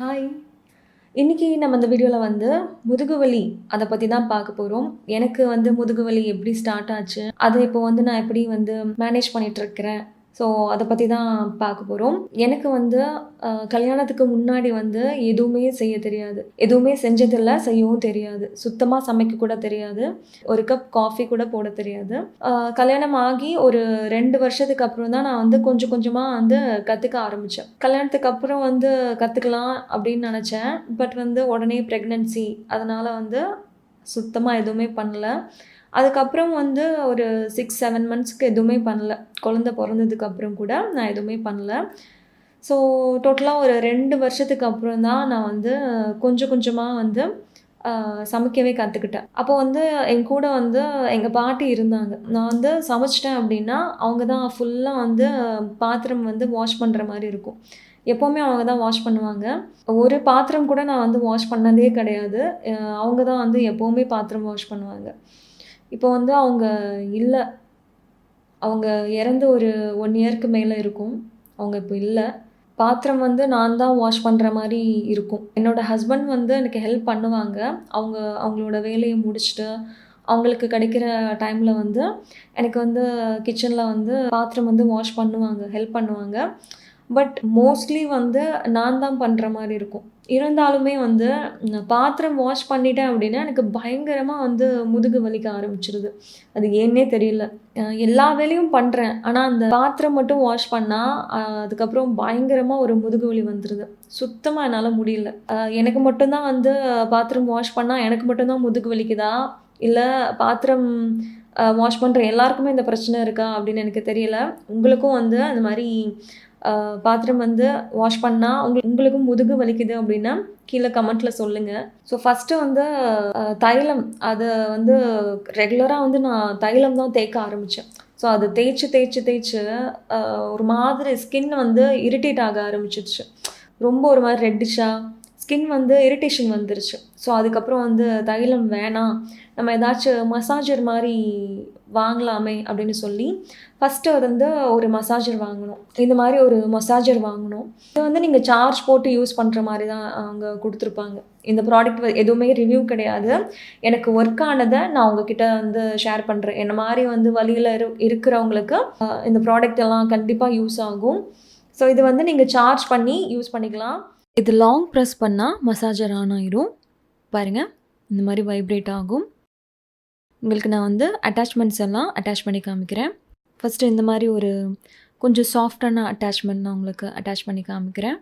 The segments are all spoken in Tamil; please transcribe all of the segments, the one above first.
ஹாய் இன்னைக்கு நம்ம இந்த வீடியோவில் வந்து முதுகுவலி அதை பற்றி தான் பார்க்க போகிறோம் எனக்கு வந்து முதுகுவலி எப்படி ஸ்டார்ட் ஆச்சு? அதை இப்போ வந்து நான் எப்படி வந்து மேனேஜ் பண்ணிகிட்ருக்கிறேன் ஸோ அதை பற்றி தான் பார்க்க போகிறோம் எனக்கு வந்து கல்யாணத்துக்கு முன்னாடி வந்து எதுவுமே செய்ய தெரியாது. எதுவுமே செஞ்சதில்லை செய்யவும் தெரியாது. சுத்தமாக சமைக்க கூட தெரியாது. ஒரு கப் காஃபி கூட போட தெரியாது. கல்யாணம் ஆகி ஒரு ரெண்டு வருஷத்துக்கு அப்புறம் தான் நான் வந்து கொஞ்சம் கொஞ்சமாக வந்து கற்றுக்க ஆரம்பித்தேன் கல்யாணத்துக்கு அப்புறம் வந்து கற்றுக்கலாம் அப்படின்னு நினச்சேன். பட் வந்து உடனே ப்ரெக்னென்சி அதனால் வந்து சுத்தமாக எதுவுமே பண்ணல. அதுக்கப்புறம் வந்து ஒரு சிக்ஸ் செவன் மந்த்ஸ்க்கு எதுவுமே பண்ணல. குழந்த பிறந்ததுக்கப்புறம் கூட நான் எதுவுமே பண்ணல. ஸோ டோட்டலாக ஒரு ரெண்டு வருஷத்துக்கு அப்புறம் தான் நான் வந்து கொஞ்சம் கொஞ்சமாக வந்து சமைக்கவே கற்றுக்கிட்டேன் அப்போ வந்து என் கூட வந்து எங்கள் பாட்டி இருந்தாங்க. நான் வந்து சமைச்சிட்டேன் அப்படின்னா அவங்க தான் ஃபுல்லாக வந்து பாத்திரம் வந்து வாஷ் பண்ணுற மாதிரி இருக்கும். எப்போவுமே அவங்க தான் வாஷ் பண்ணுவாங்க. ஒரு பாத்திரம் கூட நான் வந்து வாஷ் பண்ணதே கிடையாது. அவங்க தான் வந்து எப்போவுமே பாத்திரம் வாஷ் பண்ணுவாங்க. இப்போ வந்து அவங்க இல்லை. அவங்க இறந்து ஒரு ஒன் இயர்க்கு மேலே இருக்கும். அவங்க இப்போ இல்லை. பாத்திரம் வந்து நான் தான் வாஷ் பண்ணுற மாதிரி இருக்கும். என்னோட ஹஸ்பண்ட் வந்து எனக்கு ஹெல்ப் பண்ணுவாங்க. அவங்க அவங்களோட வேலையை முடிச்சுட்டு அவங்களுக்கு கிடைக்கிற டைமில் வந்து எனக்கு வந்து கிச்சனில் வந்து பாத்திரம் வந்து வாஷ் பண்ணுவாங்க ஹெல்ப் பண்ணுவாங்க. பட் மோஸ்ட்லி வந்து நான் தான் பண்ணுற மாதிரி இருக்கும். இருந்தாலுமே வந்து நான் பாத்திரம் வாஷ் பண்ணிட்டேன் அப்படின்னா எனக்கு பயங்கரமாக வந்து முதுகு வலிக்க ஆரம்பிச்சிருது. அது ஏன்னே தெரியல. எல்லா வேலையும் பண்ணுறேன் ஆனால் அந்த பாத்திரம் மட்டும் வாஷ் பண்ணால் அதுக்கப்புறம் பயங்கரமாக ஒரு முதுகு வலி வந்துடுது சுத்தமாக என்னால் முடியல. எனக்கு மட்டும்தான் வந்து பாத்திரம் வாஷ் பண்ணால் எனக்கு மட்டும்தான் முதுகு வலிக்குதா? இல்லை பாத்திரம் வாஷ் பண்ணுற எல்லாருக்குமே இந்த பிரச்சனை இருக்கா? அப்படின்னு எனக்கு தெரியல. உங்களுக்கும் வந்து அந்த மாதிரி பாத்ரூம் பாத்திரம் வந்து வாஷ் பண்ணால் உங்களுக்கு உங்களுக்கும் முதுகு வலிக்குது அப்படின்னா கீழே கமெண்ட்டில் சொல்லுங்கள் ஸோ ஃபஸ்ட்டு வந்து தைலம். அதை வந்து ரெகுலராக வந்து நான் தைலம் தான் தேய்க்க ஆரம்பித்தேன் ஸோ அது தேய்ச்சி தேய்ச்சி தேய்ச்சி ஒரு மாதிரி ஸ்கின் வந்து இரிட்டேட் ஆக ஆரம்பிச்சிருச்சு. ரொம்ப ஒரு மாதிரி ரெட்டிஷாக ஸ்கின் வந்து இரிட்டேஷன் வந்துருச்சு. ஸோ அதுக்கப்புறம் வந்து தைலம் வேணாம். நம்ம ஏதாச்சும் மசாஜர் மாதிரி வாங்கலாமே அப்படின்னு சொல்லி ஃபஸ்ட்டு வந்து ஒரு மசாஜர் வாங்கணும். இந்த மாதிரி ஒரு மசாஜர் வாங்கணும். இது வந்து நீங்கள் சார்ஜ் போட்டு யூஸ் பண்ணுற மாதிரி தான் அவங்க கொடுத்துருப்பாங்க. இந்த ப்ராடக்ட் எதுவுமே ரிவ்யூ கிடையாது. எனக்கு ஒர்க் ஆனதை நான் உங்ககிட்ட வந்து ஷேர் பண்ணுறேன் என்ன மாதிரி வந்து வழியில் இரு இருக்கிறவங்களுக்கு இந்த ப்ராடக்ட் எல்லாம் கண்டிப்பாக யூஸ் ஆகும். ஸோ இது வந்து நீங்கள் சார்ஜ் பண்ணி யூஸ் பண்ணிக்கலாம். இது லாங் ப்ரெஸ் பண்ணால் மசாஜர் ஆன் ஆயிரும். பாருங்கள் இந்த மாதிரி வைப்ரேட் ஆகும். உங்களுக்கு நான் வந்து அட்டாச்மெண்ட்ஸ் எல்லாம் அட்டாச் பண்ணி காமிக்கிறேன். ஃபஸ்ட்டு இந்த மாதிரி ஒரு கொஞ்சம் சாஃப்டான அட்டாச்மெண்ட் நான் உங்களுக்கு அட்டாச் பண்ணி காமிக்கிறேன்.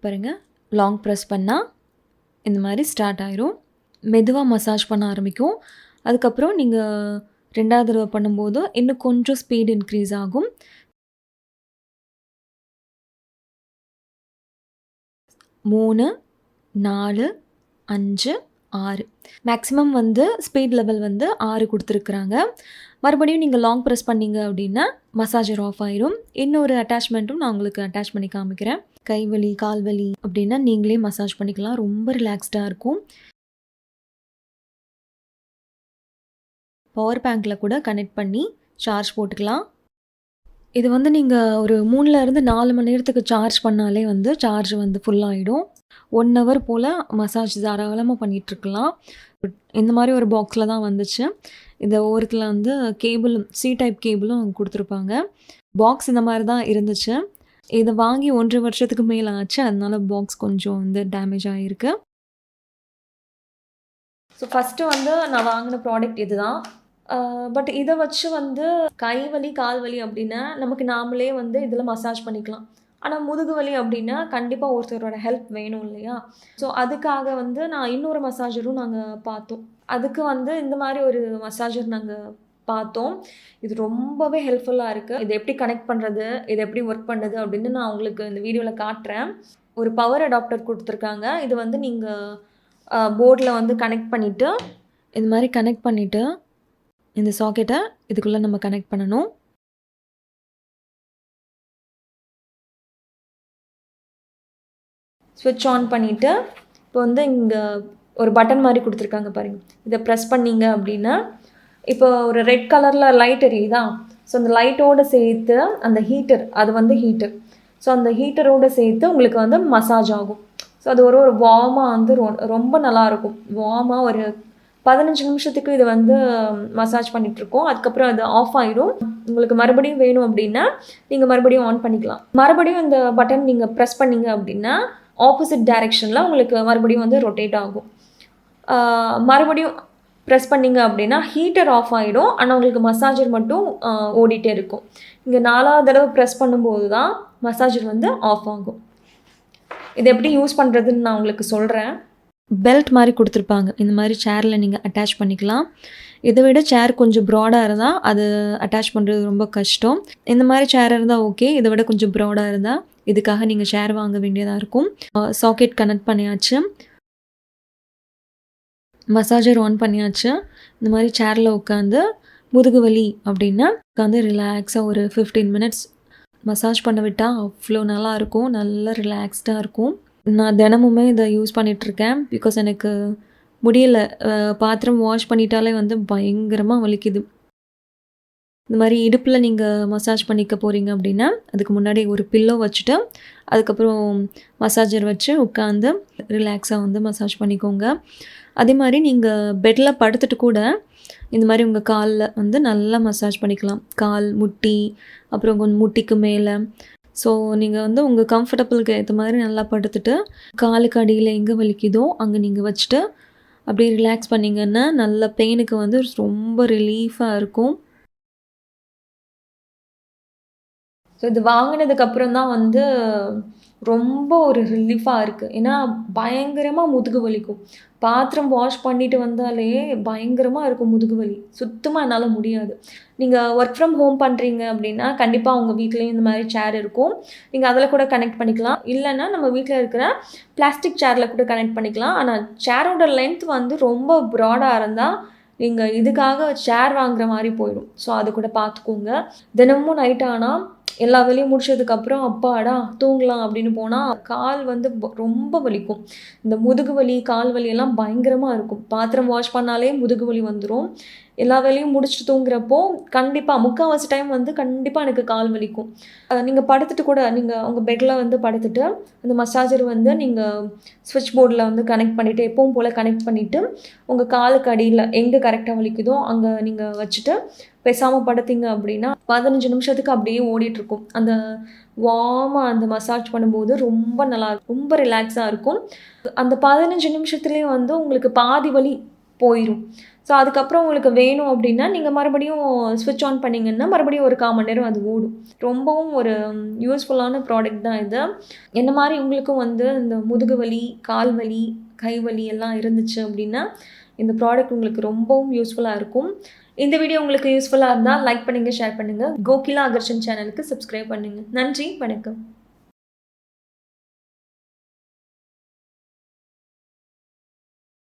பாருங்கள் லாங் ப்ரெஸ் பண்ணால் இந்த மாதிரி ஸ்டார்ட் ஆயிரும். மெதுவாக மசாஜ் பண்ண ஆரம்பிக்கும். அதுக்கப்புறம் நீங்கள் ரெண்டாவது தடவை பண்ணும்போது இன்னும் கொஞ்சம் ஸ்பீட் இன்க்ரீஸ் ஆகும். மூணு நாலு அஞ்சு ஆறு. மேக்ஸிமம் வந்து ஸ்பீட் லெவல் வந்து ஆறு கொடுத்துருக்குறாங்க. மறுபடியும் நீங்கள் லாங் ப்ரெஸ் பண்ணீங்க அப்படின்னா மசாஜர் ஆஃப் ஆயிரும். இன்னொரு அட்டாச்மெண்ட்டும் நான் உங்களுக்கு அட்டாச் பண்ணி காமிக்கிறேன். கை வலி கால் வலி அப்படின்னா நீங்களே மசாஜ் பண்ணிக்கலாம். ரொம்ப ரிலாக்ஸ்டாக இருக்கும். பவர் பேங்க்கில் கூட கனெக்ட் பண்ணி சார்ஜ் போட்டுக்கலாம். இது வந்து நீங்கள் ஒரு மூணுலேருந்து நாலு மணி நேரத்துக்கு சார்ஜ் பண்ணாலே வந்து சார்ஜ் வந்து ஃபுல்லாகிடும் ஒன் ஹவர் போல் மசாஜ் தாராளமாக பண்ணிகிட்ருக்கலாம் இந்த மாதிரி ஒரு பாக்ஸில் தான் வந்துச்சு. இந்த ஓரத்தில் வந்து கேபிளும் சி டைப் கேபிளும் கொடுத்துருப்பாங்க. பாக்ஸ் இந்த மாதிரி தான் இருந்துச்சு. இதை வாங்கி ஒன்றரை வருஷத்துக்கு மேலே ஆச்சு. அதனால பாக்ஸ் கொஞ்சம் வந்து டேமேஜ் ஆகிருக்கு ஸோ ஃபஸ்ட்டு வந்து நான் வாங்கின ப்ராடக்ட் இதுதான். பட் இதை வச்சு வந்து கை வலி கால் வலி அப்படின்னா நமக்கு நாமளே வந்து இதில் மசாஜ் பண்ணிக்கலாம். ஆனால் முதுகு வலி அப்படின்னா கண்டிப்பாக ஒருத்தரோட ஹெல்ப் வேணும் இல்லையா? ஸோ அதுக்காக வந்து நான் இன்னொரு மசாஜரும் நாங்கள் பார்த்தோம். அதுக்கு வந்து இந்த மாதிரி ஒரு மசாஜர் நாங்கள் பார்த்தோம். இது ரொம்பவே ஹெல்ப்ஃபுல்லாக இருக்குது இது எப்படி கனெக்ட் பண்ணுறது இது எப்படி ஒர்க் பண்ணுறது அப்படின்னு நான் உங்களுக்கு இந்த வீடியோவில் காட்டுறேன். ஒரு பவர் அடாப்டர் கொடுத்துருக்காங்க. இது வந்து நீங்கள் போர்டில் வந்து கனெக்ட் பண்ணிவிட்டு இது மாதிரி கனெக்ட் பண்ணிவிட்டு இந்த சாக்கெட்டை இதுக்குள்ளே நம்ம கனெக்ட் பண்ணணும். ஸ்விட்ச் ஆன் பண்ணிவிட்டு இப்போ வந்து இங்கே ஒரு பட்டன் மாதிரி கொடுத்துருக்காங்க பாருங்கள் இதை ப்ரெஸ் பண்ணீங்க அப்படின்னா இப்போ ஒரு ரெட் கலரில் லைட் எரியுதா? ஸோ அந்த லைட்டோடு சேர்த்து அந்த ஹீட்டர் அது வந்து ஹீட்டர் ஸோ அந்த ஹீட்டரோடு சேர்த்து உங்களுக்கு வந்து மசாஜ் ஆகும். ஸோ அது ஒரு ஒரு வார்மாக வந்து ரொ ரொம்ப நல்லாயிருக்கும் வார்மாக ஒரு பதினஞ்சு நிமிஷத்துக்கு இது வந்து மசாஜ் பண்ணிகிட்ருக்கோம் அதுக்கப்புறம் அது ஆஃப் ஆகிடும் உங்களுக்கு மறுபடியும் வேணும் அப்படின்னா நீங்கள் மறுபடியும் ஆன் பண்ணிக்கலாம். மறுபடியும் இந்த பட்டன் நீங்கள் ப்ரெஸ் பண்ணீங்க அப்படின்னா ஆப்போசிட் டைரெக்ஷனில் உங்களுக்கு மறுபடியும் வந்து ரொட்டேட் ஆகும். மறுபடியும் ப்ரெஸ் பண்ணிங்க அப்படின்னா ஹீட்டர் ஆஃப் ஆகிடும் ஆனால் உங்களுக்கு மசாஜர் மட்டும் ஓடிட்டே இருக்கும். இங்கே நாலாவது தடவை ப்ரெஸ் பண்ணும்போது தான் மசாஜர் வந்து ஆஃப் ஆகும். இது எப்படி யூஸ் பண்ணுறதுன்னு நான் உங்களுக்கு சொல்கிறேன் பெல்ட் மாதிரி கொடுத்துருப்பாங்க. இந்த மாதிரி சேரில் நீங்கள் அட்டாச் பண்ணிக்கலாம். இதை விட சேர் கொஞ்சம் ப்ராடாக இருந்தால் அது அட்டாச் பண்ணுறது ரொம்ப கஷ்டம். இந்த மாதிரி சேர் இருந்தால் ஓகே இதை விட கொஞ்சம் ப்ராடாக இருந்தால் இதுக்காக நீங்கள் சேர் வாங்க வேண்டியதாக இருக்கும். சாக்கெட் கனெக்ட் பண்ணியாச்சு. மசாஜர் ஆன் பண்ணியாச்சு. இந்த மாதிரி சேரில் உட்காந்து முதுகு வலி அப்படின்னா உட்காந்து ரிலாக்ஸாக ஒரு ஃபிஃப்டீன் மினிட்ஸ் மசாஜ் பண்ண விட்டால் அவ்வளோ நல்லா இருக்கும். நல்லா ரிலாக்ஸ்டாக இருக்கும். நான் தினமுமே இதை யூஸ் பண்ணிகிட்ருக்கேன் பிகாஸ் எனக்கு முடியல. பாத்திரம் வாஷ் பண்ணிட்டாலே வந்து பயங்கரமாக வலிக்குது. இந்த மாதிரி இடுப்பில் நீங்கள் மசாஜ் பண்ணிக்க போகிறீங்க அப்படின்னா அதுக்கு முன்னாடி ஒரு பில்லோ வச்சுட்டு அதுக்கப்புறம் மசாஜர் வச்சு உட்காந்து ரிலாக்ஸாக வந்து மசாஜ் பண்ணிக்கோங்க. அதே மாதிரி நீங்கள் பெட்டில் படுத்துட்டு கூட இந்த மாதிரி உங்கள் காலில் வந்து நல்லா மசாஜ் பண்ணிக்கலாம். கால் முட்டி அப்புறம் கொஞ்சம் முட்டிக்கு மேலே. ஸோ நீங்கள் வந்து உங்கள் கம்ஃபர்டபுளுக்கு ஏற்ற மாதிரி நல்லா படுத்துட்டு காலுக்கு அடியில் எங்கே வலிக்குதோ அங்கே நீங்கள் வச்சுட்டு அப்படியே ரிலாக்ஸ் பண்ணிங்கன்னா நல்ல பெயினுக்கு வந்து ரொம்ப ரிலீஃபாக இருக்கும். ஸோ இது வாங்கினதுக்கப்புறம் தான் வந்து ரொம்ப ஒரு ரிலீஃபாக இருக்குது ஏன்னா பயங்கரமாக முதுகு வலிக்கும். பாத்திரம் வாஷ் பண்ணிட்டு வந்தாலே பயங்கரமாக இருக்கும் முதுகு வலி. சுத்தமாக என்னால் முடியாது. நீங்கள் ஒர்க் ஃப்ரம் ஹோம் பண்ணுறீங்க அப்படின்னா கண்டிப்பாக உங்கள் வீட்லேயும் இந்த மாதிரி சேர் இருக்கும். நீங்கள் அதில் கூட கனெக்ட் பண்ணிக்கலாம். இல்லைன்னா நம்ம வீட்டில் இருக்கிற பிளாஸ்டிக் சேரில் கூட கனெக்ட் பண்ணிக்கலாம். ஆனால் சேரோட லென்த் வந்து ரொம்ப ப்ராடாக இருந்தால் நீங்கள் இதுக்காக சேர் வாங்குற மாதிரி போயிடும். ஸோ அது கூட பார்த்துக்கோங்க தினமும் நைட் ஆனால் எல்லா வேலையும் முடிச்சதுக்கப்புறம் அப்பாடா தூங்கலாம் அப்படின்னு போனால் கால் வந்து ரொம்ப வலிக்கும். இந்த முதுகு வலி கால் வலி எல்லாம் பயங்கரமாக இருக்கும். பாத்திரம் வாஷ் பண்ணாலே முதுகு வலி வந்துடும் எல்லா வேலையும் முடிச்சுட்டு தூங்குறப்போ கண்டிப்பாக முக்கால்வாசி டைம் வந்து கண்டிப்பாக எனக்கு கால் வலிக்கும். நீங்கள் படுத்துட்டு கூட நீங்கள் உங்கள் பெட்டில் வந்து படுத்துட்டு அந்த மசாஜர் வந்து நீங்கள் ஸ்விட்ச் போர்டில் வந்து கனெக்ட் பண்ணிவிட்டு எப்பவும் போல் கனெக்ட் பண்ணிவிட்டு உங்கள் காலுக்கு அடியில் எங்கே கரெக்டாக வலிக்குதோ அங்கே நீங்கள் வச்சுட்டு பேசாமல் படுத்தீங்க அப்படின்னா பதினஞ்சு நிமிஷத்துக்கு அப்படியே ஓடிட்டு இருக்கும் அந்த வார்மாக அந்த மசாஜ் பண்ணும்போது ரொம்ப நல்லா இருக்கும் ரொம்ப ரிலாக்ஸாக இருக்கும். அந்த பதினஞ்சு நிமிஷத்துலேயே வந்து உங்களுக்கு பாதி வலி போயிடும் ஸோ அதுக்கப்புறம் உங்களுக்கு வேணும் அப்படின்னா நீங்கள் மறுபடியும் ஸ்விட்ச் ஆன் பண்ணிங்கன்னா மறுபடியும் ஒரு கால் மணி நேரம் அது ஓடும். ரொம்பவும் ஒரு யூஸ்ஃபுல்லான ப்ராடக்ட் தான் இது. என்ன மாதிரி உங்களுக்கும் வந்து இந்த முதுகு வலி கால் வலி கை வலி எல்லாம் இருந்துச்சு அப்படின்னா இந்த ப்ராடக்ட் உங்களுக்கு ரொம்பவும் யூஸ்ஃபுல்லாக இருக்கும். இந்த வீடியோ உங்களுக்கு யூஸ்ஃபுல்லாக இருந்தால் லைக் பண்ணுங்கள் ஷேர் பண்ணுங்கள் கோகிலா அகர்ஷன் சேனலுக்கு சப்ஸ்கிரைப் பண்ணுங்கள் நன்றி வணக்கம்.